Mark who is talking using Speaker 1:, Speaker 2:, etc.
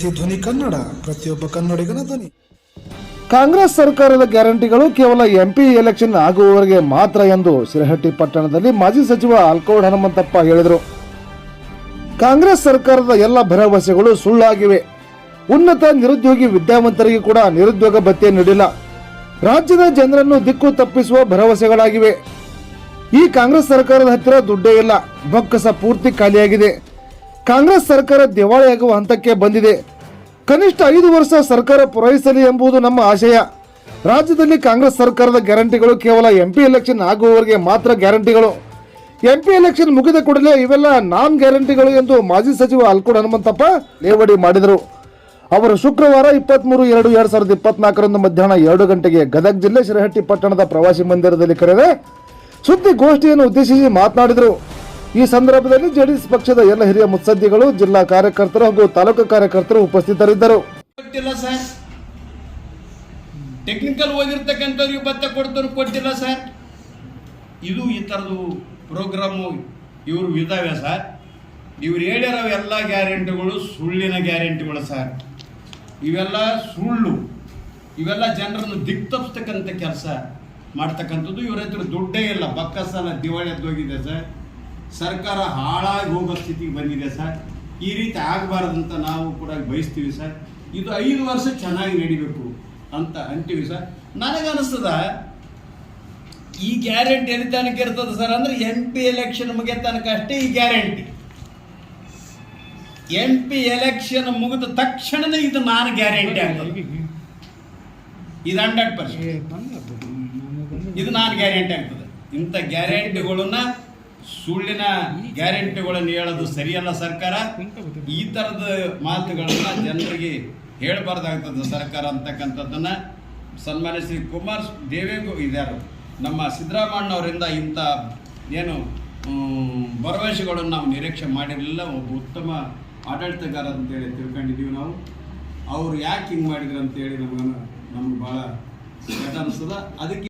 Speaker 1: C ಧ್ವನಿ ಕನ್ನಡ, ಪ್ರತಿಯೊಬ್ಬ ಕನ್ನಡಿಗನ ಧ್ವನಿ.
Speaker 2: ಕಾಂಗ್ರೆಸ್ ಸರ್ಕಾರದ ಗ್ಯಾರಂಟಿಗಳು ಕೇವಲ ಎಂಪಿ ಎಲೆಕ್ಷನ್ ಆಗುವವರೆಗೆ ಮಾತ್ರ ಎಂದು ಸಿರಹಟ್ಟಿ ಪಟ್ಟಣದಲ್ಲಿ ಮಾಜಿ ಸಚಿವ ಆಲ್ಕೋಡ್ ಹನುಮಂತಪ್ಪ ಹೇಳಿದರು. ಕಾಂಗ್ರೆಸ್ ಸರ್ಕಾರದ ಎಲ್ಲ ಭರವಸೆಗಳು ಸುಳ್ಳಾಗಿವೆ. ಉನ್ನತ ನಿರುದ್ಯೋಗಿ ವಿದ್ಯಾವಂತರಿಗೆ ಕೂಡ ನಿರುದ್ಯೋಗ ಭತ್ಯೆ ನೀಡಿಲ್ಲ. ರಾಜ್ಯದ ಜನರನ್ನು ದಿಕ್ಕು ತಪ್ಪಿಸುವ ಭರವಸೆಗಳಾಗಿವೆ. ಈ ಕಾಂಗ್ರೆಸ್ ಸರ್ಕಾರದ ಹತ್ತಿರ ದುಡ್ಡೇ ಇಲ್ಲ. ಬೊಕ್ಕಸ ಪೂರ್ತಿ ಖಾಲಿಯಾಗಿದೆ. ಕಾಂಗ್ರೆಸ್ ಸರ್ಕಾರ ದಿವಾಳಿಯಾಗುವ ಹಂತಕ್ಕೆ ಬಂದಿದೆ. ಕನಿಷ್ಠ ಐದು ವರ್ಷ ಸರ್ಕಾರ ಪೂರೈಸಲಿ ಎಂಬುದು ನಮ್ಮ ಆಶಯ. ರಾಜ್ಯದಲ್ಲಿ ಕಾಂಗ್ರೆಸ್ ಸರ್ಕಾರದ ಗ್ಯಾರಂಟಿಗಳು ಕೇವಲ ಎಂಪಿ ಎಲೆಕ್ಷನ್ ಆಗುವವರಿಗೆ ಮಾತ್ರ ಗ್ಯಾರಂಟಿಗಳು. ಎಂಪಿ ಎಲೆಕ್ಷನ್ ಮುಗಿದ ಕೂಡಲೇ ಇವೆಲ್ಲ ನಾನ್ ಗ್ಯಾರಂಟಿಗಳು ಎಂದು ಮಾಜಿ ಸಚಿವ ಅಲ್ಕೋಡ್ ಹನುಮಂತಪ್ಪ ಲೇವಡಿ ಮಾಡಿದರು. ಅವರು ಶುಕ್ರವಾರ ಇಪ್ಪತ್ಮೂರು ಎರಡು ಎರಡು ಸಾವಿರದ ಇಪ್ಪತ್ನಾಲ್ಕರಂದು ಮಧ್ಯಾಹ್ನ ಎರಡು ಗಂಟೆಗೆ ಗದಗ ಜಿಲ್ಲೆ ಶಿರಹಟ್ಟಿ ಪಟ್ಟಣದ ಪ್ರವಾಸಿ ಮಂದಿರದಲ್ಲಿ ಕರೆದ ಸುದ್ದಿಗೋಷ್ಠಿಯನ್ನು ಉದ್ದೇಶಿಸಿ ಮಾತನಾಡಿದರು. ಈ ಸಂದರ್ಭದಲ್ಲಿ ಜೆಡಿಎಸ್ ಪಕ್ಷದ ಎಲ್ಲ ಹಿರಿಯ ಮುತ್ಸದ್ದಿಗಳು, ಜಿಲ್ಲಾ ಕಾರ್ಯಕರ್ತರು ಹಾಗೂ ತಾಲೂಕು ಕಾರ್ಯಕರ್ತರು ಉಪಸ್ಥಿತರಿದ್ದರು.
Speaker 3: ಸರ್. ಟೆಕ್ನಿಕಲ್ ಹೋಗಿರ್ತಕ್ಕಂಥವ್ರಿಗೆ ಭತ್ತ ಕೊಡ್ತವ್ರು ಕೊಟ್ಟಿಲ್ಲ ಸರ್. ಇದು ಈ ಥರದ್ದು ಪ್ರೋಗ್ರಾಮು ಇವರು ಇದ್ದಾವೆ ಸರ್. ಇವ್ರು ಹೇಳಿರೋ ಎಲ್ಲ ಗ್ಯಾರಂಟಿಗಳು ಸುಳ್ಳಿನ ಗ್ಯಾರಂಟಿಗಳು ಸರ್. ಇವೆಲ್ಲ ಸುಳ್ಳು. ಇವೆಲ್ಲ ಜನರನ್ನು ದಿಕ್ ತಪ್ಪಿಸ್ತಕ್ಕಂಥ ಕೆಲಸ ಮಾಡ್ತಕ್ಕಂಥದ್ದು. ಇವ್ರ ಹತ್ರ ದುಡ್ಡೇ ಇಲ್ಲ. ಬಕ್ಕ ಸಾಲ ದಿವಾಳಿ ಹೋಗಿದೆ ಸರ್. ಸರ್ಕಾರ ಹಾಳಾಗಿ ಹೋಗೋ ಸ್ಥಿತಿಗೆ ಬಂದಿದೆ ಸರ್. ಈ ರೀತಿ ಆಗಬಾರ್ದಂತ ನಾವು ಕೂಡ ಬಯಸ್ತೀವಿ ಸರ್. ಇದು ಐದು ವರ್ಷ ಚೆನ್ನಾಗಿ ನಡಿಬೇಕು ಅಂತ ಅಂತೀವಿ ಸರ್. ನನಗನ್ನಿಸ್ತದ ಈ ಗ್ಯಾರಂಟಿ ಎಲ್ಲಿ ತನಕ ಇರ್ತದೆ ಸರ್ ಅಂದ್ರೆ ಎಂ ಪಿ ಎಲೆಕ್ಷನ್ ಮುಗಿಯ ತನಕ ಅಷ್ಟೇ ಈ ಗ್ಯಾರಂಟಿ. ಎಂ ಪಿ ಎಲೆಕ್ಷನ್ ಮುಗಿದ ತಕ್ಷಣನೇ ಇದು ನಾನು ಗ್ಯಾರಂಟಿ ಆಗ್ತದೆ. ಇದು ಹಂಡ್ರೆಡ್ ಪರ್ಸೆಂಟ್ ಇದು ನಾನು ಗ್ಯಾರಂಟಿ ಆಗ್ತದೆ. ಇಂಥ ಗ್ಯಾರಂಟಿಗಳನ್ನ ಸುಳ್ಳಿನ ಗ್ಯಾರಂಟಿಗಳನ್ನು ಹೇಳೋದು ಸರಿಯಲ್ಲ ಸರ್ಕಾರ? ಈ ಥರದ ಮಾತುಗಳನ್ನ ಜನರಿಗೆ ಹೇಳಬಾರ್ದಾಗ್ತದೆ ಸರ್ಕಾರ ಅಂತಕ್ಕಂಥದ್ದನ್ನ. ಸನ್ಮಾನ್ಯ ಶ್ರೀ ಕುಮಾರ್ ದೇವೇಗೌ ಇದ್ದಾರೆ ನಮ್ಮ ಸಿದ್ದರಾಮಣ್ಣವರಿಂದ ಇಂಥ ಏನು ಭರವಸೆಗಳನ್ನು ನಾವು ನಿರೀಕ್ಷೆ ಮಾಡಿರಲಿಲ್ಲ. ಒಬ್ಬ ಉತ್ತಮ ಆಡಳಿತಗಾರ ಅಂತೇಳಿ ತಿಳ್ಕೊಂಡಿದ್ದೀವಿ ನಾವು. ಅವ್ರು ಯಾಕೆ ಹಿಂಗೆ ಮಾಡಿದ್ರು ಅಂತೇಳಿ ನಮಗನ್ನು ನಮ್ಗೆ ಭಾಳ ಅನಿಸ್ತದ ಅದಕ್ಕೆ